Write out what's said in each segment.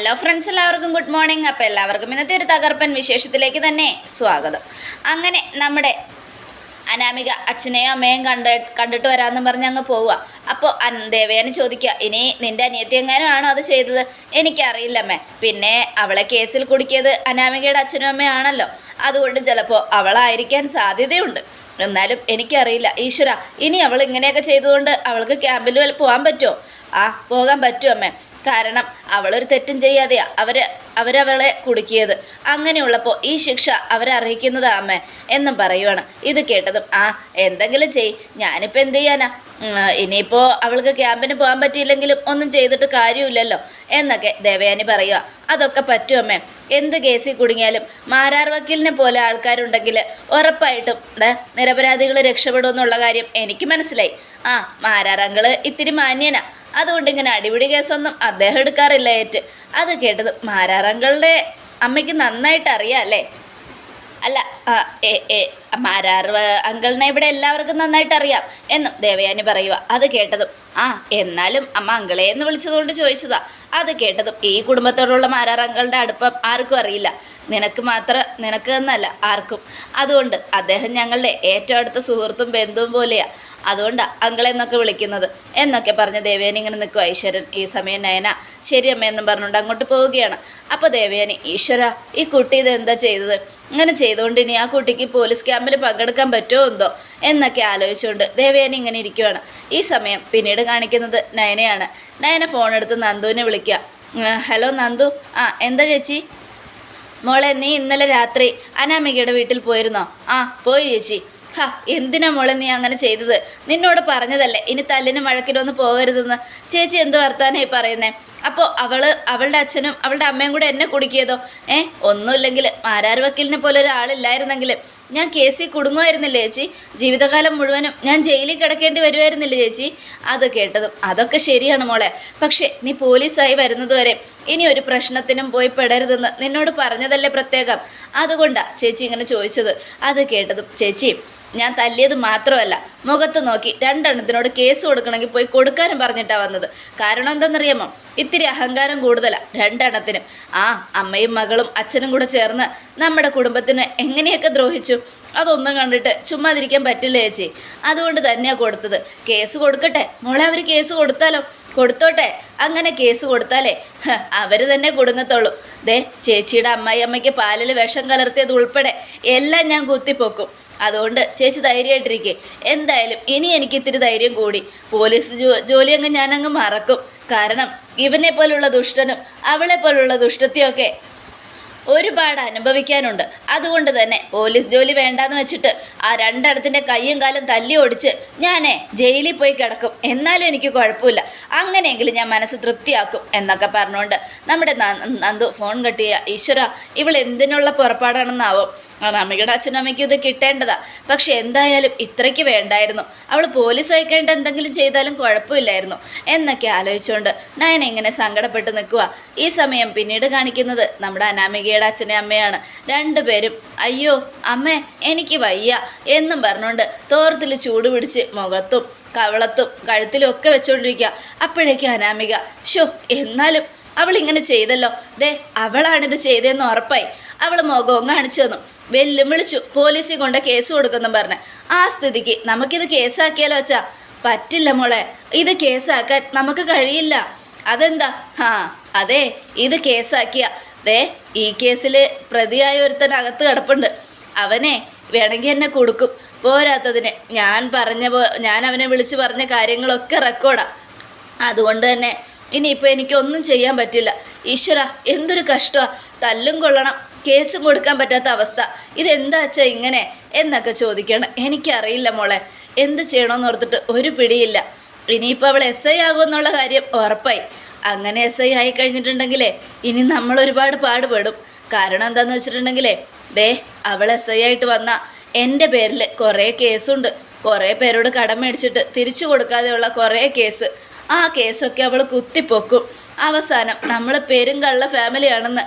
Hello friends എല്ലാവർക്കും good morning അപ്പോൾ എല്ലാവർക്കും ഇന്നത്തെ ഒരു തകർപ്പൻ വിശേഷത്തിലേക്ക് തന്നെ സ്വാഗതം. അങ്ങനെ നമ്മുടെ അനാമിക അച്ഛനെയോ അമ്മയും കണ്ട് കണ്ടിട്ട് വരാമെന്ന് പറഞ്ഞ് അങ്ങ് പോവുക. അപ്പോൾ ദേവയാനി ചോദിക്കുക ഇനി നിന്റെ അനിയത്തി എങ്ങാനും ആണോ അത് ചെയ്തത്? എനിക്കറിയില്ലമ്മേ. പിന്നെ അവളെ കേസിൽ കുടുക്കിയത് അനാമികയുടെ അച്ഛനും അമ്മയാണല്ലോ അതുകൊണ്ട് ചിലപ്പോൾ അവളായിരിക്കാൻ സാധ്യതയുണ്ട്. എന്നാലും എനിക്കറിയില്ല. ഈശ്വര ഇനി അവൾ ഇങ്ങനെയൊക്കെ ചെയ്തുകൊണ്ട് അവൾക്ക് ക്യാമ്പിൽ പോകാൻ പറ്റുമോ? ആ പോകാൻ പറ്റും അമ്മേ. കാരണം അവളൊരു തെറ്റും ചെയ്യാതെയാ. അവർ അവരവളെ കുടുക്കിയത്. അങ്ങനെയുള്ളപ്പോൾ ഈ ശിക്ഷ അവരെ അർഹിക്കുന്നതാ അമ്മേ എന്നും പറയുവാണ്. ഇത് കേട്ടതും ആ എന്തെങ്കിലും ചെയ് ഞാനിപ്പോൾ എന്ത് ചെയ്യാനാ? ഇനിയിപ്പോൾ അവൾക്ക് ക്യാമ്പിന് പോകാൻ പറ്റിയില്ലെങ്കിലും ഒന്നും ചെയ്തിട്ട് കാര്യമില്ലല്ലോ എന്നൊക്കെ ദേവയാനി പറയുക അതൊക്കെ പറ്റും അമ്മേ. എന്ത് കേസിൽ കുടുങ്ങിയാലും മാരാർ വക്കീലിനെ പോലെ ആൾക്കാരുണ്ടെങ്കിൽ ഉറപ്പായിട്ടും നിരപരാധികൾ രക്ഷപ്പെടുമെന്നുള്ള കാര്യം എനിക്ക് മനസ്സിലായി. ആ മാരാറങ്കൾ ഇത്തിരി മാന്യനാ. അതുകൊണ്ട് ഇങ്ങനെ അടിപിടി കേസൊന്നും അദ്ദേഹം എടുക്കാറില്ല ഏറ്റ്. അത് കേട്ടത് മാരാറങ്കളുടെ അമ്മയ്ക്ക് നന്നായിട്ട് അറിയാം അല്ലേ? അല്ല മാരാർ അങ്കിളിനെ ഇവിടെ എല്ലാവർക്കും നന്നായിട്ട് അറിയാം എന്നും ദേവയാനി പറയുക അത് കേട്ടതും ആ എന്നാലും അമ്മ അങ്കിളെ എന്ന് വിളിച്ചതുകൊണ്ട് ചോദിച്ചതാ. അത് കേട്ടതും ഈ കുടുംബത്തോടുള്ള മാരാർ അങ്കിളുടെ അടുപ്പം ആർക്കും അറിയില്ല. നിനക്ക് മാത്രം നിനക്ക് എന്നല്ല ആർക്കും. അതുകൊണ്ട് അദ്ദേഹം ഞങ്ങളുടെ ഏറ്റവും അടുത്ത സുഹൃത്തും ബന്ധുവും പോലെയാ. അതുകൊണ്ടാണ് അങ്കിളെന്നൊക്കെ വിളിക്കുന്നത്. എന്നൊക്കെ പറഞ്ഞ് ദേവേനി ഇങ്ങനെ നിൽക്കും ഐശ്വര്യൻ ഈ സമയം നയന. ശരി അമ്മ എന്നും പറഞ്ഞുകൊണ്ട് അങ്ങോട്ട് പോവുകയാണ്. അപ്പോൾ ദേവേനി ഈശ്വര ഈ കുട്ടി ഇത് എന്താ ചെയ്തത്? ഇങ്ങനെ ചെയ്തുകൊണ്ട് ഇനി ആ കുട്ടിക്ക് പോലീസ് ക്യാമ്പിൽ പങ്കെടുക്കാൻ പറ്റുമോ എന്തോ? എന്നൊക്കെ ആലോചിച്ചുകൊണ്ട് ദേവേനി ഇങ്ങനെ ഇരിക്കുവാണ്. ഈ സമയം പിന്നീട് കാണിക്കുന്നത് നയനയാണ്. നയന ഫോൺ എടുത്ത് നന്ദുവിനെ വിളിക്കുക. ഹലോ നന്ദു. ആ എന്താ ചേച്ചി? മോളെ നീ ഇന്നലെ രാത്രി അനാമികയുടെ വീട്ടിൽ പോയിരുന്നോ? ആ പോയി ചേച്ചി. ഹാ എന്തിനാ മോളെ നീ അങ്ങനെ ചെയ്തത്? നിന്നോട് പറഞ്ഞതല്ലേ ഇനി തല്ലിനും വഴക്കിനൊന്നും പോകരുതെന്ന്. ചേച്ചി എന്ത് വർത്താനായി പറയുന്നേ. അപ്പോൾ അവൾ അവളുടെ അച്ഛനും അവളുടെ അമ്മയും കൂടെ എന്നെ കുടുക്കിയതോ? ഏ ഒന്നുമില്ലെങ്കിൽ മാരാർ വക്കീലിനെ പോലെ ഒരാളില്ലായിരുന്നെങ്കിൽ ഞാൻ കേസിൽ കുടുങ്ങുമായിരുന്നില്ലേ ചേച്ചി? ജീവിതകാലം മുഴുവനും ഞാൻ ജയിലിൽ കിടക്കേണ്ടി വരുമായിരുന്നില്ലേ ചേച്ചി? അത് കേട്ടതും അതൊക്കെ ശരിയാണ് മോളെ. പക്ഷേ നീ പോലീസായി വരുന്നതുവരെ ഇനി ഒരു പ്രശ്നത്തിനും പോയി പെടരുതെന്ന് നിന്നോട് പറഞ്ഞതല്ലേ പ്രത്യേകം? അതുകൊണ്ടാണ് ചേച്ചി ഇങ്ങനെ ചോദിച്ചത്. അത് കേട്ടതും ചേച്ചി ഞാൻ തല്ലിയത് മാത്രമല്ല മുഖത്ത് നോക്കി രണ്ടെണ്ണത്തിനോട് കേസ് കൊടുക്കണമെങ്കിൽ പോയി കൊടുക്കാനും പറഞ്ഞിട്ടാണ് വന്നത്. കാരണം എന്താണെന്നറിയാമോ ഇത്തിരി അഹങ്കാരം കൂടുതലാണ് രണ്ടെണ്ണത്തിനും. ആ അമ്മയും മകളും അച്ഛനും കൂടെ ചേർന്ന് നമ്മുടെ കുടുംബത്തിന് എങ്ങനെയൊക്കെ ദ്രോഹിച്ചു? അതൊന്നും കണ്ടിട്ട് ചുമ്മാതിരിക്കാൻ പറ്റില്ല ചേച്ചി? അതുകൊണ്ട് തന്നെയാണ് കൊടുത്തത്. കേസ് കൊടുക്കട്ടെ. മോളെ അവർ കേസ് കൊടുത്താലോ? കൊടുത്തോട്ടെ. അങ്ങനെ കേസ് കൊടുത്താലേ അവർ തന്നെ കുടുങ്ങത്തുള്ളൂ. ദേ ചേച്ചിയുടെ അമ്മായി അമ്മയ്ക്ക് പാലിൽ വിഷം കലർത്തിയത് ഉൾപ്പെടെ എല്ലാം ഞാൻ കുത്തിപ്പൊക്കും. അതുകൊണ്ട് ചേച്ചി ധൈര്യമായിട്ടിരിക്കേ. എന്തായാലും ഇനി എനിക്ക് ഇത്തിരി ധൈര്യം കൂടി. പോലീസ് ജോ ജോലി അങ്ങ് ഞാനങ്ങ് മറക്കും. കാരണം ഇവനെ പോലുള്ള ദുഷ്ടനും അവളെ പോലുള്ള ദുഷ്ടത്തെയൊക്കെ ഒരുപാട് അനുഭവിക്കാനുണ്ട്. അതുകൊണ്ട് തന്നെ പോലീസ് ജോലി വേണ്ടാന്ന് വെച്ചിട്ട് ആ രണ്ടിടത്തിന്റെ കയ്യും കാലും തല്ലി ഓടിച്ച് ഞാനേ ജയിലിൽ പോയി കിടക്കും. എന്നാലും എനിക്ക് കുഴപ്പമില്ല. അങ്ങനെയെങ്കിലും ഞാൻ മനസ്സ് തൃപ്തിയാക്കും എന്നൊക്കെ പറഞ്ഞുകൊണ്ട് നമ്മുടെ നന്ദു ഫോൺ കട്ടിയ ഈശ്വര ഇവൾ എന്തിനുള്ള പുറപ്പാടാണെന്നാവും? അമ്മയുടെ അച്ഛനും അമ്മയ്ക്കും ഇത് കിട്ടേണ്ടതാ. പക്ഷെ എന്തായാലും ഇത്രയ്ക്ക് വേണ്ടായിരുന്നു. അവൾ പോലീസ് അയക്കേണ്ട എന്തെങ്കിലും ചെയ്താലും കുഴപ്പമില്ലായിരുന്നു എന്നൊക്കെ ആലോചിച്ചുകൊണ്ട് നയന എങ്ങനെ സങ്കടപ്പെട്ട് നിൽക്കുക ഈ സമയം പിന്നീട് കാണിക്കുന്നത് നമ്മുടെ അനാമികയുടെ അച്ഛനെ അമ്മയാണ്. രണ്ടുപേരും അയ്യോ അമ്മേ എനിക്ക് വയ്യ എന്നും പറഞ്ഞുകൊണ്ട് തോർത്തിൽ ചൂട് പിടിച്ച് മുഖത്തും കവളത്തും കഴുത്തിലും ഒക്കെ വെച്ചുകൊണ്ടിരിക്കുക അപ്പോഴേക്കും അനാമിക ഷോ എന്നാലും അവൾ ഇങ്ങനെ ചെയ്തല്ലോ. ദേ അവളാണിത് ചെയ്തതെന്ന് ഉറപ്പായി. അവൾ മുഖവും കാണിച്ചു തന്നു. വെല്ലും വിളിച്ചു പോലീസിൽ കൊണ്ട് കേസ് കൊടുക്കുന്നു പറഞ്ഞ്. ആ സ്ഥിതിക്ക് നമുക്കിത് കേസാക്കിയാലോ വെച്ചാ പറ്റില്ല മോളെ ഇത് കേസാക്കാൻ നമുക്ക് കഴിയില്ല. അതെന്താ? ആ അതെ ഇത് കേസാക്കിയ. ദേ ഈ കേസിൽ പ്രതിയായ ഒരുത്തൻ അകത്ത് കിടപ്പുണ്ട്. അവനെ വേണമെങ്കിൽ എന്നെ കൊടുക്കും. പോരാത്തതിന്. ഞാൻ പറഞ്ഞ പോ- ഞാൻ അവനെ വിളിച്ച് പറഞ്ഞ കാര്യങ്ങളൊക്കെ റെക്കോർഡാണ് അതുകൊണ്ട് തന്നെ ഇനിയിപ്പോൾ എനിക്കൊന്നും ചെയ്യാൻ പറ്റില്ല. ഈശ്വര എന്തൊരു കഷ്ടമാണ് തല്ലും കൊള്ളണം കേസും കൊടുക്കാൻ പറ്റാത്ത അവസ്ഥ. ഇതെന്താ അച്ഛാ ഇങ്ങനെ? എന്നൊക്കെ ചോദിക്കണം. എനിക്കറിയില്ല മോളെ എന്ത് ചെയ്യണമെന്ന് ഓർത്തിട്ട് ഒരു പിടിയില്ല. ഇനിയിപ്പോൾ അവൾ എസ് ഐ ആകുമെന്നുള്ള കാര്യം ഉറപ്പായി. അങ്ങനെ എസ് ഐ ആയി കഴിഞ്ഞിട്ടുണ്ടെങ്കിലേ ഇനി നമ്മൾ ഒരുപാട് പാടുപെടും. കാരണം എന്താണെന്ന് വെച്ചിട്ടുണ്ടെങ്കിലേ ദേ അവൾ എസ് ഐ ആയിട്ട് വന്ന എന്റെ പേരിൽ കുറേ കേസുണ്ട്. കുറേ പേരോട് കടം മേടിച്ചിട്ട് തിരിച്ചു കൊടുക്കാതെയുള്ള കുറേ കേസ്. ആ കേസൊക്കെ അവൾ കുത്തിപ്പൊക്കും. അവസാനം നമ്മൾ പെരും കള്ള ഫാമിലിയാണെന്ന്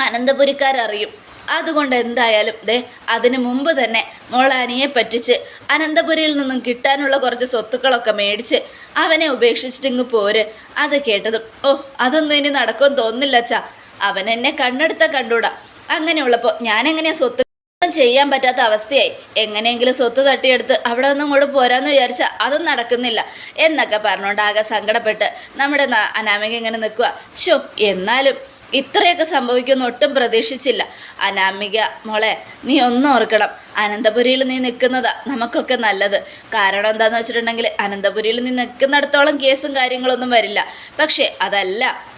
അനന്തപുരിക്കാരറിയും അതുകൊണ്ട് എന്തായാലും ദേ അതിനു മുമ്പ് തന്നെ മോളാനിയെ പറ്റിച്ച് അനന്തപുരിയിൽ നിന്നും കിട്ടാനുള്ള കുറച്ച് സ്വത്തുക്കളൊക്കെ മേടിച്ച് അവനെ ഉപേക്ഷിച്ചിട്ടിങ്ങ് പോര്. അത് കേട്ടതും ഓ അതൊന്നും ഇനി നടക്കുമെന്ന് തോന്നില്ല അച്ഛാ. അവനെന്നെ എന്നെ കണ്ണെടുത്ത കണ്ടൂടാ അങ്ങനെയുള്ളപ്പോൾ ഞാനെങ്ങനെയാ സ്വത്ത് ചെയ്യാൻ പറ്റാത്ത അവസ്ഥയായി. എങ്ങനെയെങ്കിലും സ്വത്ത് തട്ടിയെടുത്ത് അവിടെ നിന്നും കൂടെ പോരാന്ന് വിചാരിച്ചാൽ അതും നടക്കുന്നില്ല. എന്നൊക്കെ പറഞ്ഞുകൊണ്ട് ആകെ സങ്കടപ്പെട്ട് നമ്മുടെ അനാമിക ഇങ്ങനെ നിൽക്കുക ഷോ എന്നാലും ഇത്രയൊക്കെ സംഭവിക്കുമെന്ന് ഒട്ടും പ്രതീക്ഷിച്ചില്ല. അനാമിക മോളെ നീ ഒന്നും ഓർക്കണം. അനന്തപുരിയിൽ നീ നിൽക്കുന്നതാ നമുക്കൊക്കെ നല്ലത്. കാരണം എന്താണെന്ന് വെച്ചിട്ടുണ്ടെങ്കിൽ അനന്തപുരിയിൽ നീ നിൽക്കുന്നിടത്തോളം കേസും കാര്യങ്ങളൊന്നും വരില്ല. പക്ഷേ അതല്ല.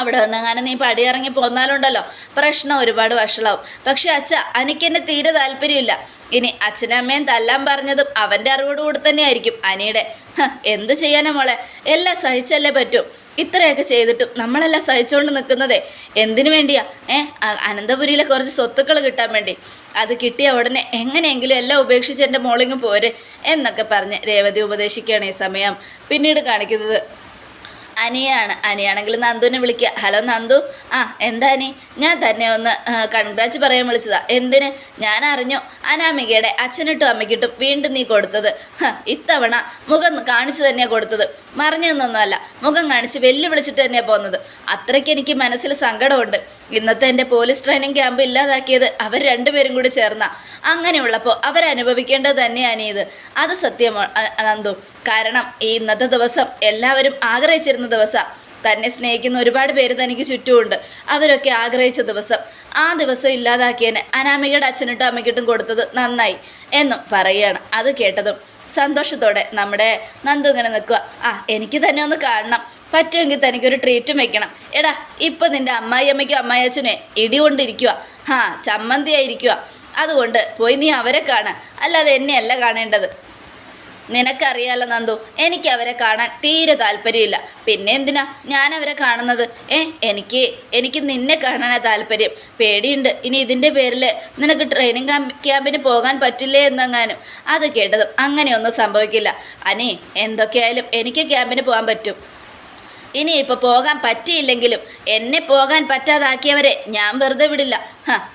അവിടെ നിന്നെങ്ങാനും നീ പടിയിറങ്ങി പോന്നാലുണ്ടല്ലോ. പ്രശ്നം ഒരുപാട് വഷളാവും. പക്ഷെ അച്ഛ എനിക്കെന്നെ തീരെ താല്പര്യമില്ല. ഇനി അച്ഛനും അമ്മയും തല്ലാൻ പറഞ്ഞതും അവന്റെ അറിവോടുകൂടി തന്നെയായിരിക്കും അനിയുടെ. എന്ത് ചെയ്യാനാ മോളെ? എല്ലാം സഹിച്ചല്ലേ പറ്റും. ഇത്രയൊക്കെ ചെയ്തിട്ടും നമ്മളെല്ലാം സഹിച്ചുകൊണ്ട് നിൽക്കുന്നതേ എന്തിനു വേണ്ടിയാ? ഏ അനന്തപുരിയിലെ കുറച്ച് സ്വത്തുക്കൾ കിട്ടാൻ വേണ്ടി. അത് കിട്ടിയ ഉടനെ എങ്ങനെയെങ്കിലും എല്ലാം ഉപേക്ഷിച്ച് എന്റെ മോളിങ് പോരെ എന്നൊക്കെ പറഞ്ഞ് രേവതി ഉപദേശിക്കുകയാണ് ഈ സമയം. പിന്നീട് കാണിക്കുന്നത് അനിയാണ്. അനിയാണെങ്കിൽ നന്ദുവിനെ വിളിക്കുക. ഹലോ നന്ദു. ആ എന്താ അനി? ഞാൻ തന്നെ ഒന്ന് കൺഗ്രാറ്റ് പറയാൻ വിളിച്ചതാ. എന്തിന്? ഞാൻ അറിഞ്ഞു. അനാമികയുടെ അച്ഛനിട്ടും അമ്മയ്ക്കിട്ടും വീണ്ടും നീ കൊടുത്തത്. ഇത്തവണ മുഖം കാണിച്ചു തന്നെയാണ് കൊടുത്തത്. മറിഞ്ഞെന്നൊന്നുമല്ല മുഖം കാണിച്ച് വെല്ലുവിളിച്ചിട്ട് തന്നെയാണ് പോകുന്നത് അത്രയ്ക്ക് എനിക്ക് മനസ്സിൽ സങ്കടമുണ്ട്. ഇന്നത്തെ എന്റെ പോലീസ് ട്രെയിനിങ് ക്യാമ്പ് ഇല്ലാതാക്കിയത് അവർ രണ്ടുപേരും കൂടി ചേർന്ന. അങ്ങനെയുള്ളപ്പോൾ അവരനുഭവിക്കേണ്ടത് തന്നെയാണ് ഇത്. അത് സത്യമോ അ- നന്ദു. കാരണം ഈ ഇന്നത്തെ ദിവസം എല്ലാവരും ആഗ്രഹിച്ചിരുന്ന ദിവസം. തന്നെ സ്നേഹിക്കുന്ന ഒരുപാട് പേര് തനിക്ക് ചുറ്റുമുണ്ട്. അവരൊക്കെ ആഗ്രഹിച്ച ദിവസം. ആ ദിവസം ഇല്ലാതാക്കിയതിന് അനാമികയുടെ അച്ഛനിട്ടും അമ്മയ്ക്കിട്ടും കൊടുത്തത് നന്നായി എന്നും പറയുകയാണ്. അത് കേട്ടതും സന്തോഷത്തോടെ നമ്മുടെ നന്ദു ഇങ്ങനെ നിൽക്കുക ആ എനിക്ക് തന്നെ ഒന്ന് കാണണം. പറ്റുമെങ്കിൽ തനിക്കൊരു ട്രീറ്റും വെക്കണം. എടാ ഇപ്പം നിന്റെ അമ്മായി അമ്മയ്ക്കും അമ്മായി അച്ഛനെ ഇടികൊണ്ടിരിക്കുക ഹാ ചമ്മന്തിയായിരിക്കുക അതുകൊണ്ട് പോയി നീ അവരെ കാണുക. അല്ലാതെ എന്നെയല്ല കാണേണ്ടത്. നിനക്കറിയാലോ നന്ദു എനിക്ക് അവരെ കാണാൻ തീരെ താല്പര്യമില്ല. പിന്നെ എന്തിനാ ഞാൻ അവരെ കാണുന്നത്? ഏ എനിക്ക് എനിക്ക് നിന്നെ കാണാനാ താല്പര്യം. പേടിയുണ്ട്. ഇനി ഇതിന്റെ പേരിൽ നിനക്ക് ട്രെയിനിങ് ക്യാമ്പിന് പോകാൻ പറ്റില്ലേ എന്നെങ്ങാനും? അത് കേട്ടതും അങ്ങനെയൊന്നും സംഭവിക്കില്ല. അനി എന്തൊക്കെയായാലും എനിക്ക് ക്യാമ്പിന് പോകാൻ പറ്റും. ഇനി ഇപ്പൊ പോകാൻ പറ്റിയില്ലെങ്കിലും എന്നെ പോകാൻ പറ്റാതാക്കിയവരെ ഞാൻ വെറുതെ വിടില്ല.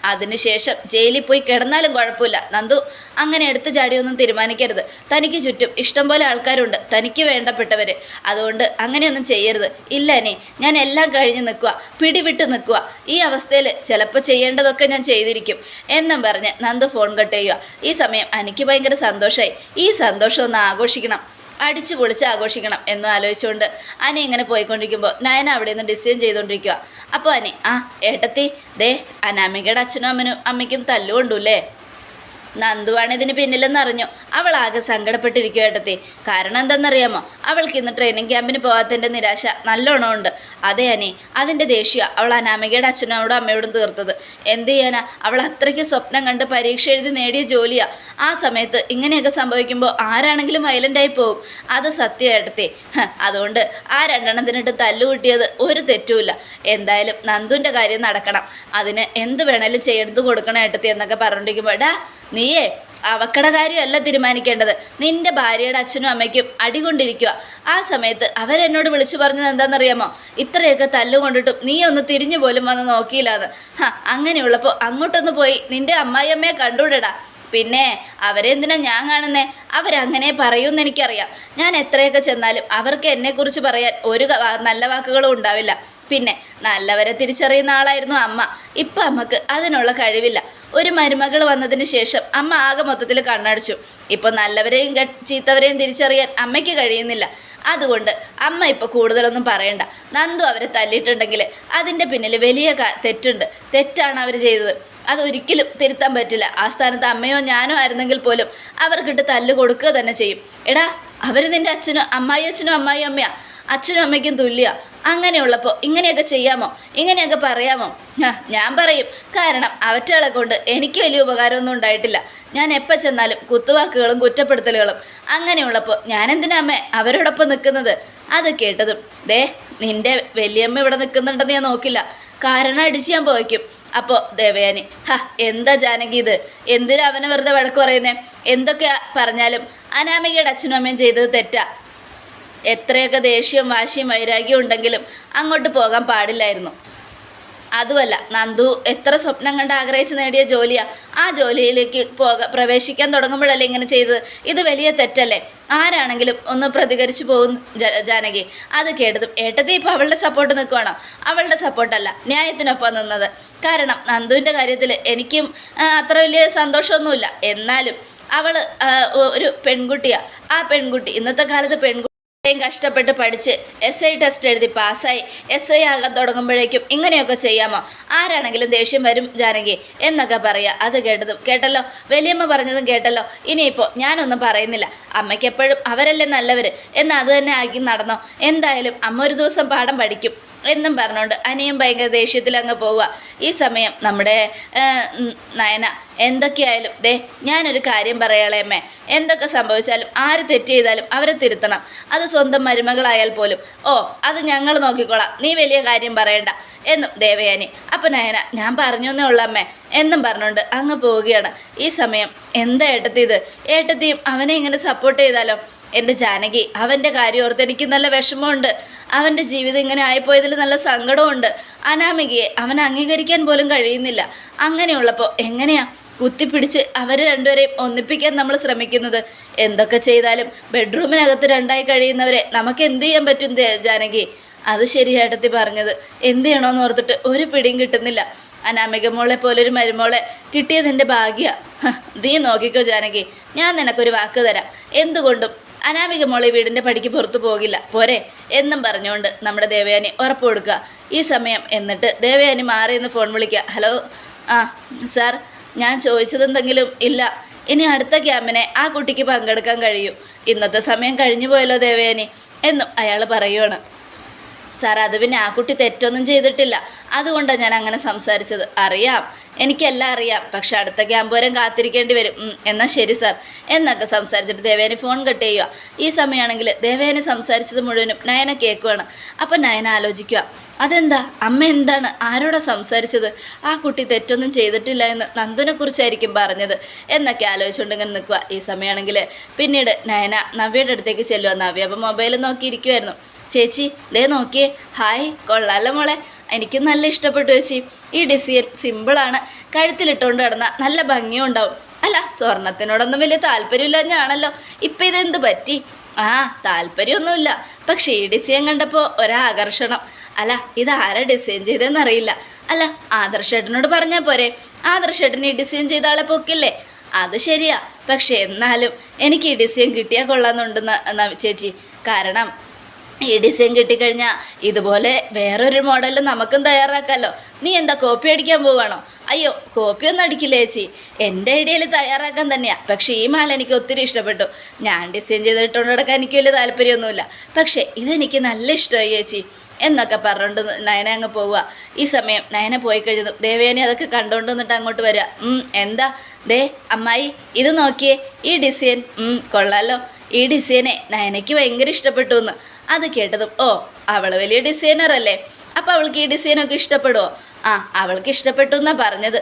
അതിനുശേഷം ജയിലിൽ പോയി കിടന്നാലും കുഴപ്പമില്ല. നന്ദു അങ്ങനെ എടുത്തു ചാടിയൊന്നും തീരുമാനിക്കരുത്. തനിക്ക് ചുറ്റും ഇഷ്ടംപോലെ ആൾക്കാരുണ്ട്. തനിക്ക് വേണ്ടപ്പെട്ടവർ അതുകൊണ്ട് അങ്ങനെയൊന്നും ചെയ്യരുത്. ഇല്ല അനി ഞാൻ എല്ലാം കഴിഞ്ഞ് നിൽക്കുക. പിടിവിട്ട് നിൽക്കുക. ഈ അവസ്ഥയിൽ ചിലപ്പോൾ ചെയ്യേണ്ടതൊക്കെ ഞാൻ ചെയ്തിരിക്കും. എന്നും പറഞ്ഞ് നന്ദു ഫോൺ കട്ട് ചെയ്യുക. ഈ സമയം എനിക്ക് ഭയങ്കര സന്തോഷമായി ഈ സന്തോഷം ഒന്ന് ആഘോഷിക്കണം. അടിച്ചു പൊളിച്ച് ആഘോഷിക്കണം എന്ന് ആലോചിച്ചുകൊണ്ട് അനി ഇങ്ങനെ പോയിക്കൊണ്ടിരിക്കുമ്പോൾ നയന അവിടെ നിന്ന് ഡിസൈൻ ചെയ്തുകൊണ്ടിരിക്കുക അപ്പോൾ അനി ആ ഏട്ടത്തി ദേ അനാമികയുടെ അച്ഛനും അമ്മനും അമ്മയ്ക്കും തല്ലുകൊണ്ടുല്ലേ? നന്ദുവാണ് ഇതിന് പിന്നിലെന്ന് അറിഞ്ഞു. അവൾ ആകെ സങ്കടപ്പെട്ടിരിക്കും ഏട്ടത്തി. കാരണം എന്തെന്നറിയാമോ അവൾക്ക് ഇന്ന് ട്രെയിനിങ് ക്യാമ്പിന് പോകാത്തതിന്റെ നിരാശ നല്ലോണം ഉണ്ട് അതെ അനി അതിന്റെ ദേഷ്യ അവൾ അനാമികയുടെ അച്ഛനോടും അമ്മയോടും തീർത്തത്. എന്ത് ചെയ്യാനാ? അവൾ അത്രയ്ക്ക് സ്വപ്നം കണ്ട് പരീക്ഷ എഴുതി നേടിയ ജോലിയാ. ആ സമയത്ത് ഇങ്ങനെയൊക്കെ സംഭവിക്കുമ്പോൾ ആരാണെങ്കിലും വയലന്റായി പോകും അത് സത്യം ഏട്ടത്തി. അതുകൊണ്ട് ആ രണ്ടെണ്ണത്തിനിട്ട് തല്ലുകൂട്ടിയത് ഒരു തെറ്റുമില്ല. എന്തായാലും നന്ദുവിന്റെ കാര്യം നടക്കണം. അതിന് എന്ത് വേണേലും ചെയ്തെടുത്ത് കൊടുക്കണം ഏട്ടത്തി എന്നൊക്കെ പറഞ്ഞിരിക്കുമ്പോൾ ഡാ നീയേ അവക്കട കാര്യമല്ല തീരുമാനിക്കേണ്ടത്. നിന്റെ ഭാര്യയുടെ അച്ഛനും അമ്മയ്ക്കും അടികൊണ്ടിരിക്കുക ആ സമയത്ത് അവരെന്നോട് വിളിച്ചു പറഞ്ഞത് എന്താണെന്നറിയാമോ? ഇത്രയൊക്കെ തല്ലുകൊണ്ടിട്ടും നീ ഒന്ന് തിരിഞ്ഞു പോലും വന്ന് നോക്കിയില്ലാന്ന്. ഹാ അങ്ങനെയുള്ളപ്പോൾ അങ്ങോട്ടൊന്ന് പോയി നിന്റെ അമ്മായിയമ്മയെ കണ്ടുവിടടാ പിന്നെ അവരെന്തിനാ ഞാൻ കാണുന്നേ? അവരങ്ങനെ പറയുമെന്ന് എനിക്കറിയാം. ഞാൻ എത്രയൊക്കെ ചെന്നാലും അവർക്ക് എന്നെക്കുറിച്ച് പറയാൻ ഒരു നല്ല വാക്കുകളും ഉണ്ടാവില്ല. പിന്നെ നല്ലവരെ തിരിച്ചറിയുന്ന ആളായിരുന്നു അമ്മ. ഇപ്പം അമ്മയ്ക്ക് അതിനുള്ള കഴിവില്ല. ഒരു മരുമകൾ വന്നതിന് ശേഷം അമ്മ ആകെ മൊത്തത്തിൽ കണ്ണടച്ചു. ഇപ്പം നല്ലവരെയും ചീത്തവരെയും തിരിച്ചറിയാൻ അമ്മയ്ക്ക് കഴിയുന്നില്ല. അതുകൊണ്ട് അമ്മ ഇപ്പോൾ കൂടുതലൊന്നും പറയണ്ട. നന്ദു അവരെ തല്ലിയിട്ടുണ്ടെങ്കിൽ അതിന്റെ പിന്നിൽ വലിയ തെറ്റുണ്ട്. തെറ്റാണ് അവർ ചെയ്തത്. അതൊരിക്കലും തിരുത്താൻ പറ്റില്ല. ആ സ്ഥാനത്ത് അമ്മയോ ഞാനോ ആയിരുന്നെങ്കിൽ പോലും അവർക്കിട്ട് തല്ല് കൊടുക്കുക തന്നെ ചെയ്യും. എടാ അവർ നിന്റെ അച്ഛനും അമ്മായി അച്ഛനും അമ്മായി അമ്മയാ. അച്ഛനും അമ്മയ്ക്കും തുല്യ. അങ്ങനെയുള്ളപ്പോൾ ഇങ്ങനെയൊക്കെ ചെയ്യാമോ? ഇങ്ങനെയൊക്കെ പറയാമോ? ഞാൻ പറയും. കാരണം അവറ്റകളെ കൊണ്ട് എനിക്ക് വലിയ ഉപകാരമൊന്നും ഉണ്ടായിട്ടില്ല. ഞാൻ എപ്പോൾ ചെന്നാലും കുത്തുവാക്കുകളും കുറ്റപ്പെടുത്തലുകളും. അങ്ങനെയുള്ളപ്പോൾ ഞാൻ എന്തിനാ അമ്മേ അവരോടൊപ്പം നിൽക്കുന്നത്? അത് കേട്ടതും ദേ നിന്റെ വലിയമ്മ ഇവിടെ നിൽക്കുന്നുണ്ടെന്ന് ഞാൻ നോക്കില്ല. കാരണം അടിച്ച് ഞാൻ പോയിക്കും. അപ്പോൾ ദേവയാനി ഹ എന്താ ജാനകി ഇത്? എന്തിനാ അവനെ വെറുതെ വഴക്ക് പറയുന്നേ? എന്തൊക്കെ പറഞ്ഞാലും അനാമികയുടെ അച്ഛനും അമ്മയും ചെയ്തത് തെറ്റാ. എത്രയൊക്കെ ദേഷ്യവും വാശിയും വൈരാഗ്യവും ഉണ്ടെങ്കിലും അങ്ങോട്ട് പോകാൻ പാടില്ലായിരുന്നു. അതുമല്ല നന്ദു എത്ര സ്വപ്നം കണ്ട് ആഗ്രഹിച്ച് നേടിയ ജോലിയാ. ആ ജോലിയിലേക്ക് പോക പ്രവേശിക്കാൻ തുടങ്ങുമ്പോഴല്ലേ ഇങ്ങനെ ചെയ്തത്? ഇത് വലിയ തെറ്റല്ലേ? ആരാണെങ്കിലും ഒന്ന് പ്രതികരിച്ചു പോകും ജാനകി. അത് കേട്ടതും ഏട്ടത്തി ഇപ്പോൾ അവളുടെ സപ്പോർട്ട് നിൽക്കുവാണോ അവളുടെ സപ്പോർട്ടല്ല ന്യായത്തിനൊപ്പം നിന്നത്. കാരണം നന്ദുവിന്റെ കാര്യത്തിൽ എനിക്കും അത്ര വലിയ സന്തോഷമൊന്നുമില്ല. എന്നാലും അവൾ ഒരു പെൺകുട്ടിയാണ് ആ പെൺകുട്ടി ഇന്നത്തെ കാലത്ത് പെൺകുട്ടി ഇത്രയും കഷ്ടപ്പെട്ട് പഠിച്ച് എസ് ഐ ടെസ്റ്റ് എഴുതി പാസ്സായി എസ് ഐ ആകാൻ തുടങ്ങുമ്പോഴേക്കും ഇങ്ങനെയൊക്കെ ചെയ്യാമോ? ആരാണെങ്കിലും ദേഷ്യം വരും ജാനകി എന്നൊക്കെ പറയുക അത് കേട്ടതും കേട്ടല്ലോ? വലിയമ്മ പറഞ്ഞതും കേട്ടല്ലോ? ഇനിയിപ്പോൾ ഞാനൊന്നും പറയുന്നില്ല. അമ്മയ്ക്കെപ്പോഴും അവരല്ലേ നല്ലവർ എന്ന് അത് തന്നെ ആക്കി നടന്നോ? എന്തായാലും അമ്മ ഒരു ദിവസം പാഠം പഠിക്കും. എന്നും പറഞ്ഞുകൊണ്ട് അനിയും ഭയങ്കര ദേഷ്യത്തിൽ അങ്ങ് പോവുക. ഈ സമയം നമ്മുടെ നയന എന്തൊക്കെയായാലും ദേ ഞാനൊരു കാര്യം പറയാളേമ്മേ എന്തൊക്കെ സംഭവിച്ചാലും ആര് തെറ്റ് ചെയ്താലും അവരെ തിരുത്തണം. അത് സ്വന്തം മരുമകളായാൽ പോലും. ഓ അത് ഞങ്ങൾ നോക്കിക്കോളാം. നീ വലിയ കാര്യം പറയണ്ട. എന്നും ദേവയാനി. അപ്പം നയന ഞാൻ പറഞ്ഞൊന്നേ ഉള്ളൂ അമ്മേ. എന്നും പറഞ്ഞുകൊണ്ട് അങ്ങ് പോവുകയാണ്. ഈ സമയം എന്താ ഏട്ടത്തി ഇത്? ഏട്ടത്തിയും അവനെ ഇങ്ങനെ സപ്പോർട്ട് ചെയ്താലോ? എന്റെ ജാനകി അവന്റെ കാര്യം ഓർത്ത് എനിക്ക് നല്ല വിഷമമുണ്ട്. അവന്റെ ജീവിതം ഇങ്ങനെ ആയിപ്പോയതിൽ നല്ല സങ്കടമുണ്ട് അനാമികയെ അവൻ അംഗീകരിക്കാൻ പോലും കഴിയുന്നില്ല. അങ്ങനെയുള്ളപ്പോൾ എങ്ങനെയാ കുത്തിപ്പിടിച്ച് അവർ രണ്ടുപേരെയും ഒന്നിപ്പിക്കാൻ നമ്മൾ ശ്രമിക്കുന്നത്? എന്തൊക്കെ ചെയ്താലും ബെഡ്റൂമിനകത്ത് രണ്ടായി കഴിയുന്നവരെ നമുക്ക് എന്ത് ചെയ്യാൻ പറ്റും ജാനകി? അത് ശരിയായിട്ടത്തി പറഞ്ഞത്. എന്ത് ചെയ്യണമെന്ന് ഓർത്തിട്ട് ഒരു പിടിയും കിട്ടുന്നില്ല. അനാമിക മോളെ പോലൊരു മരുമോളെ കിട്ടിയതിന്റെ ഭാഗ്യ. നീ നോക്കിക്കോ ജാനകി. ഞാൻ നിനക്കൊരു വാക്ക് തരാം. എന്തുകൊണ്ടും അനാമിക മോളെ വീടിന്റെ പടിക്ക് പുറത്തു പോകില്ല. പോരെ എന്നും പറഞ്ഞുകൊണ്ട് നമ്മുടെ ദേവയാനി ഉറപ്പ് കൊടുക്കുക. ഈ സമയം എന്നിട്ട് ദേവയാനി മാറി എന്ന് ഫോൺ വിളിക്കുക. ഹലോ ആ സാർ ഞാൻ ചോദിച്ചതെന്തെങ്കിലും ഇല്ല. ഇനി അടുത്ത ക്യാമ്പിനെ ആ കുട്ടിക്ക് പങ്കെടുക്കാൻ കഴിയൂ. ഇന്നത്തെ സമയം കഴിഞ്ഞു പോയല്ലോ ദേവയാനി എന്നും അയാൾ പറയുവാണ്. സാർ അത് പിന്നെ ആ കുട്ടി തെറ്റൊന്നും ചെയ്തിട്ടില്ല. അതുകൊണ്ടാണ് ഞാൻ അങ്ങനെ സംസാരിച്ചത്. അറിയാം. എനിക്കെല്ലാം അറിയാം. പക്ഷെ അടുത്ത ക്യാമ്പ് വരെ കാത്തിരിക്കേണ്ടി വരും. എന്നാൽ ശരി സാർ. എന്നൊക്കെ സംസാരിച്ചിട്ട് ദേവേനെ ഫോൺ കട്ട് ചെയ്യുക ഈ സമയമാണെങ്കിൽ ദേവേനെ സംസാരിച്ചത് മുഴുവനും നയന കേൾക്കുവാണ്. അപ്പം നയന ആലോചിക്കുക അതെന്താ? അമ്മ എന്താണ്? ആരോടാ സംസാരിച്ചത്? ആ കുട്ടി തെറ്റൊന്നും ചെയ്തിട്ടില്ല എന്ന് നന്ദനെക്കുറിച്ചായിരിക്കും പറഞ്ഞത്. എന്നൊക്കെ ആലോചിച്ചുകൊണ്ട് ഇങ്ങനെ നിൽക്കുക ഈ സമയമാണെങ്കിൽ പിന്നീട് നയന നവ്യയുടെ അടുത്തേക്ക് ചെല്ലുക നവ്യ അപ്പം മൊബൈൽ നോക്കിയിരിക്കുമായിരുന്നു ചേച്ചി ദേ നോക്കിയേ. ഹായ് കൊള്ളാലോ മോളെ. എനിക്ക് നല്ല ഇഷ്ടപ്പെട്ടു ചേച്ചി. ഈ ഡിസൈൻ സിമ്പിളാണ് കഴുത്തിലിട്ടുകൊണ്ട് കിടന്ന നല്ല ഭംഗിയും ഉണ്ടാവും. അല്ല സ്വർണത്തിനോടൊന്നും വലിയ താല്പര്യമില്ലാഞ്ഞാണല്ലോ ഇപ്പം ഇതെന്ത് പറ്റി? ആ താല്പര്യമൊന്നുമില്ല. പക്ഷേ ഈ ഡിസൈൻ കണ്ടപ്പോൾ ഒരാകർഷണം. അല്ല ഇത് ആരാ ഡിസൈൻ ചെയ്തതെന്നറിയില്ല. അല്ല ആദർശേട്ടനോട് പറഞ്ഞാൽ പോരെ. ആദർശേട്ടൻ ഈ ഡിസൈൻ ചെയ്ത ആളെ പൊക്കില്ലേ? അത് ശരിയാ. പക്ഷെ എന്നാലും എനിക്ക് ഈ ഡിസൈൻ കിട്ടിയാൽ കൊള്ളാമെന്നുണ്ടെന്ന് ചേച്ചി. കാരണം ഈ ഡിസൈൻ കിട്ടിക്കഴിഞ്ഞാൽ ഇതുപോലെ വേറൊരു മോഡൽ നമുക്കും തയ്യാറാക്കാമല്ലോ നീ എന്താ കോപ്പി അടിക്കാൻ പോവാണോ? അയ്യോ കോപ്പി ഒന്നും അടിക്കില്ല ചേച്ചി? എന്റെ ഐഡിയയിൽ തയ്യാറാക്കാൻ തന്നെയാണ് പക്ഷേ ഈ മാല എനിക്ക് ഒത്തിരി ഇഷ്ടപ്പെട്ടു. ഞാൻ ഡിസൈൻ ചെയ്തിട്ടുകൊണ്ട് എനിക്ക് വലിയ താല്പര്യമൊന്നുമില്ല. പക്ഷേ ഇതെനിക്ക് നല്ല ഇഷ്ടമായി ചേച്ചി. എന്നൊക്കെ പറഞ്ഞുകൊണ്ട് നയന അങ്ങ് പോവുക ഈ സമയം നയന പോയി കഴിഞ്ഞതും ദേവേനെ അതൊക്കെ കണ്ടുകൊണ്ട് വന്നിട്ട് അങ്ങോട്ട് വരിക എന്താ? ദേ അമ്മായി ഇത് നോക്കിയേ. ഈ ഡിസൈൻ കൊള്ളാലോ. ഈ ഡിസൈനെ നയനയ്ക്ക് ഭയങ്കര ഇഷ്ടപ്പെട്ടു എന്ന്. അത് കേട്ടതും ഓ അവൾ വലിയ ഡിസൈനർ അല്ലേ? അപ്പോൾ അവൾക്ക് ഈ ഡിസൈനൊക്കെ ഇഷ്ടപ്പെടുമോ ആ അവൾക്ക് ഇഷ്ടപ്പെട്ടു എന്നാണ് പറഞ്ഞത്.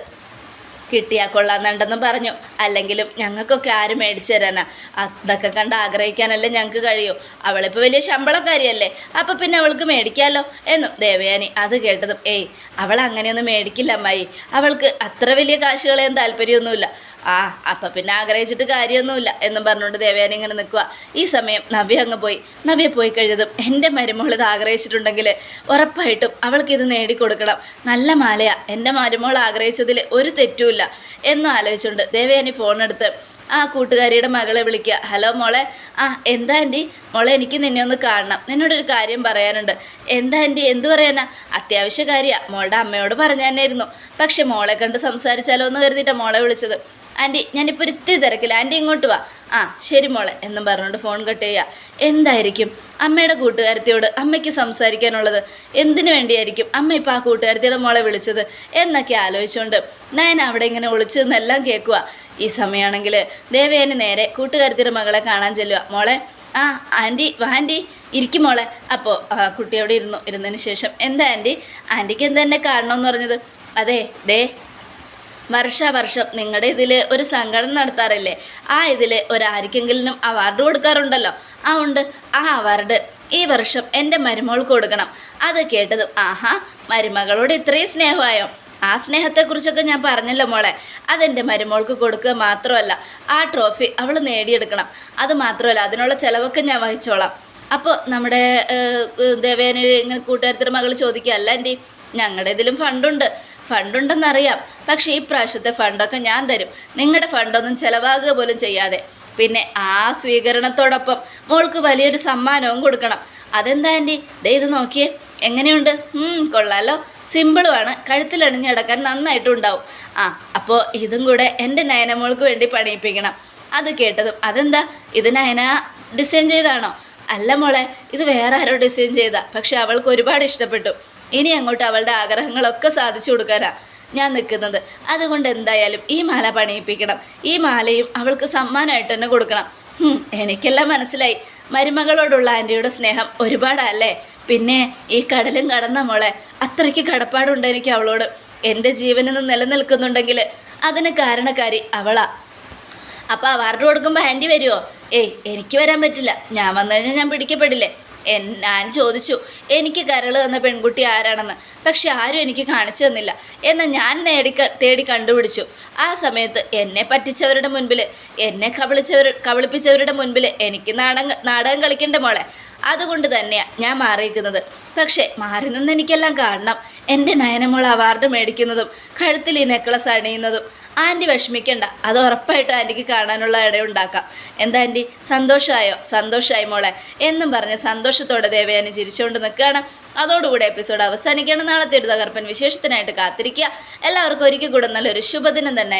കിട്ടിയാൽ കൊള്ളാന്നുണ്ടെന്നും പറഞ്ഞു. അല്ലെങ്കിലും ഞങ്ങൾക്കൊക്കെ ആരും മേടിച്ചു തരാനാ? അതൊക്കെ കണ്ട് ആഗ്രഹിക്കാനല്ലേ ഞങ്ങൾക്ക് കഴിയൂ. അവളിപ്പോൾ വലിയ ശമ്പളക്കാരിയല്ലേ. അപ്പം പിന്നെ അവൾക്ക് മേടിക്കാമല്ലോ എന്നും ദേവയാനി അത് കേട്ടതും ഏയ് അവൾ അങ്ങനെയൊന്നും മേടിക്കില്ല അമ്മായി. അവൾക്ക് അത്ര വലിയ കാശ് കളയാൻ താല്പര്യമൊന്നുമില്ല. ആ അപ്പം പിന്നെ ആഗ്രഹിച്ചിട്ട് കാര്യമൊന്നുമില്ല എന്നും പറഞ്ഞുകൊണ്ട് ദേവയാനി ഇങ്ങനെ നിൽക്കുക ഈ സമയം നവ്യ അങ്ങ് പോയി. നവ്യ പോയി കഴിഞ്ഞതും എന്റെ മരുമോൾ ഇത് ആഗ്രഹിച്ചിട്ടുണ്ടെങ്കിൽ ഉറപ്പായിട്ടും അവൾക്ക് ഇത് നേടിക്കൊടുക്കണം. നല്ല മാലയാ. എന്റെ മരുമോൾ ആഗ്രഹിച്ചതിൽ ഒരു തെറ്റുമില്ല. എന്നും ആലോചിച്ചുകൊണ്ട് ദേവയാനി ഫോണെടുത്ത് ആ കൂട്ടുകാരിയുടെ മകളെ വിളിക്കുക. ഹലോ മോളെ. ആ എന്താ ആന്റി? മോളെ എനിക്ക് നിന്നെ ഒന്ന് കാണണം. നിന്നോടൊരു കാര്യം പറയാനുണ്ട്. എന്താ ആന്റി? എന്ത് പറയാനാ? അത്യാവശ്യ കാര്യമാണ് മോളുടെ അമ്മയോട് പറഞ്ഞു പക്ഷെ മോളെ കണ്ട് സംസാരിച്ചാലോ എന്ന് കരുതിയിട്ടാണ് മോളെ വിളിച്ചത്. ആന്റി ഞാനിപ്പോൾ ഒരു ഇത്തിരി തിരക്കില്ല ആന്റി ഇങ്ങോട്ട് വാ. ആ ശരി മോളെ എന്നും പറഞ്ഞുകൊണ്ട് ഫോൺ കട്ട് ചെയ്യുക. എന്തായിരിക്കും? അമ്മയുടെ കൂട്ടുകാരത്തിയോട് അമ്മയ്ക്ക് സംസാരിക്കാനുള്ളത് എന്തിനു വേണ്ടിയായിരിക്കും? അമ്മ ഇപ്പോൾ ആ കൂട്ടുകാരത്തിയുടെ മോളെ വിളിച്ചത് എന്നൊക്കെ ആലോചിച്ചുകൊണ്ട് നയൻ അവിടെ ഇങ്ങനെ ഒളിച്ചു എന്നെല്ലാം കേൾക്കുക. ഈ സമയമാണെങ്കിൽ ദേവയാനി നേരെ കൂട്ടുകാരത്തിയുടെ മകളെ കാണാൻ ചെല്ലുക. മോളെ ആ ആന്റി ആന്റി. ഇരിക്കും മോളെ. അപ്പോൾ കുട്ടി അവിടെ ഇരുന്നു. ഇരുന്നതിന് ശേഷം എന്താ ആന്റി? ആന്റിക്ക് എന്താ എന്നെ കാണണമെന്ന് പറഞ്ഞത്? അതെ ദേ വർഷാവർഷം നിങ്ങളുടെ ഇതിൽ ഒരു സംഘടന നടത്താറില്ലേ? ആ ഇതിൽ ഒരാർക്കെങ്കിലും അവാർഡ് കൊടുക്കാറുണ്ടല്ലോ? ആ ഉണ്ട്. ആ അവാർഡ് ഈ വർഷം എന്റെ മരുമോൾക്ക് കൊടുക്കണം. അത് കേട്ടതും ആഹാ മരുമകളോട് ഇത്രയും സ്നേഹമായോ? ആ സ്നേഹത്തെക്കുറിച്ചൊക്കെ ഞാൻ പറഞ്ഞല്ലോ മോളെ. അതെന്റെ മരുമോൾക്ക് കൊടുക്കുക മാത്രമല്ല ആ ട്രോഫി അവൾ നേടിയെടുക്കണം. അത് മാത്രമല്ല അതിനുള്ള ചിലവൊക്കെ ഞാൻ വഹിച്ചോളാം. അപ്പോൾ നമ്മുടെ ദേവേന ഇങ്ങനെ കൂട്ടുകാരത്തിന്റെ മകൾ ചോദിക്കുക അല്ല ആന്റി ഞങ്ങളുടെ ഇതിലും ഫണ്ടുണ്ട്. ഫണ്ടുണ്ടെന്നറിയാം. പക്ഷേ ഈ പ്രാവശ്യത്തെ ഫണ്ടൊക്കെ ഞാൻ തരും. നിങ്ങളുടെ ഫണ്ടൊന്നും ചിലവാകുക പോലും ചെയ്യാതെ. പിന്നെ ആ സ്വീകരണത്തോടൊപ്പം മോൾക്ക് വലിയൊരു സമ്മാനവും കൊടുക്കണം. അതെന്താ ആന്റി ദേ ഇത് നോക്കിയേ. എങ്ങനെയുണ്ട്? കൊള്ളാലോ. സിമ്പിളുമാണ് കഴുത്തിലണിഞ്ഞടക്കാൻ നന്നായിട്ടും ഉണ്ടാവും. ആ അപ്പോൾ ഇതും കൂടെ എന്റെ നയനമോൾക്ക് വേണ്ടി പണിയിപ്പിക്കണം. അത് കേട്ടതും അതെന്താ? ഇത് നയന ഡിസൈൻ ചെയ്താണോ? അല്ല മോളെ ഇത് വേറെ ആരോ ഡിസൈൻ ചെയ്താ. പക്ഷെ അവൾക്ക് ഒരുപാട് ഇഷ്ടപ്പെട്ടു. ഇനി അങ്ങോട്ട് അവളുടെ ആഗ്രഹങ്ങളൊക്കെ സാധിച്ചു കൊടുക്കാനാണ് ഞാൻ നിൽക്കുന്നത്. അതുകൊണ്ട് എന്തായാലും ഈ മാല പണിയിപ്പിക്കണം. ഈ മാലയും അവൾക്ക് സമ്മാനമായിട്ട് തന്നെ കൊടുക്കണം. എനിക്കെല്ലാം മനസ്സിലായി. മരുമകളോടുള്ള ആന്റിയുടെ സ്നേഹം ഒരുപാടല്ലേ? പിന്നെ ഈ കടലും കടന്ന മോളെ അത്രയ്ക്ക് കടപ്പാടുണ്ട് എനിക്ക് അവളോട്. എന്റെ ജീവനെന്ന് നിലനിൽക്കുന്നുണ്ടെങ്കിൽ അതിന് കാരണക്കാരി അവളാ. അപ്പോൾ അവാർഡ് കൊടുക്കുമ്പോൾ ആന്റി വരുമോ ഏയ് എനിക്ക് വരാൻ പറ്റില്ല. ഞാൻ വന്നു കഴിഞ്ഞാൽ ഞാൻ പിടിക്കപ്പെടില്ലേ? ഞാൻ ചോദിച്ചു എനിക്ക് കരൾ തന്ന പെൺകുട്ടി ആരാണെന്ന്? പക്ഷെ ആരും എനിക്ക് കാണിച്ചു തന്നില്ല. എന്നാൽ ഞാൻ നേടി തേടി കണ്ടുപിടിച്ചു. ആ സമയത്ത് എന്നെ പറ്റിച്ചവരുടെ മുൻപിൽ എന്നെ കബളിച്ചവർ കബളിപ്പിച്ചവരുടെ മുൻപിൽ എനിക്ക് നാടകം നാടകം കളിക്കേണ്ട മോളെ. അതുകൊണ്ട് തന്നെയാണ് ഞാൻ മാറിയിരിക്കുന്നത്. പക്ഷേ മാറി നിന്ന് എനിക്കെല്ലാം കാണണം. എന്റെ നയനമോൾ അവാർഡ് മേടിക്കുന്നതും കഴുത്തിൽ ഈ നെക്ലസ് അണിയുന്നതും ആന്റി വിഷമിക്കണ്ട. അത് ഉറപ്പായിട്ടും ആന്റിക്ക് കാണാനുള്ള ഇടയുണ്ടാക്കാം എന്താ ആന്റി സന്തോഷമായോ സന്തോഷമായി മോളെ. എന്നും പറഞ്ഞ് സന്തോഷത്തോടെ ദേവയാനി ചിരിച്ചുകൊണ്ട് നിൽക്കുകയാണ്. അതോടുകൂടി എപ്പിസോഡ് അവസാനിക്കുകയാണ്. നാളത്തെ ഒരു തകർപ്പൻ വിശേഷത്തിനായിട്ട് കാത്തിരിക്കുക. എല്ലാവർക്കും ഒരിക്കൽ കൂടെ നല്ലൊരു ശുഭദിനം തന്നെ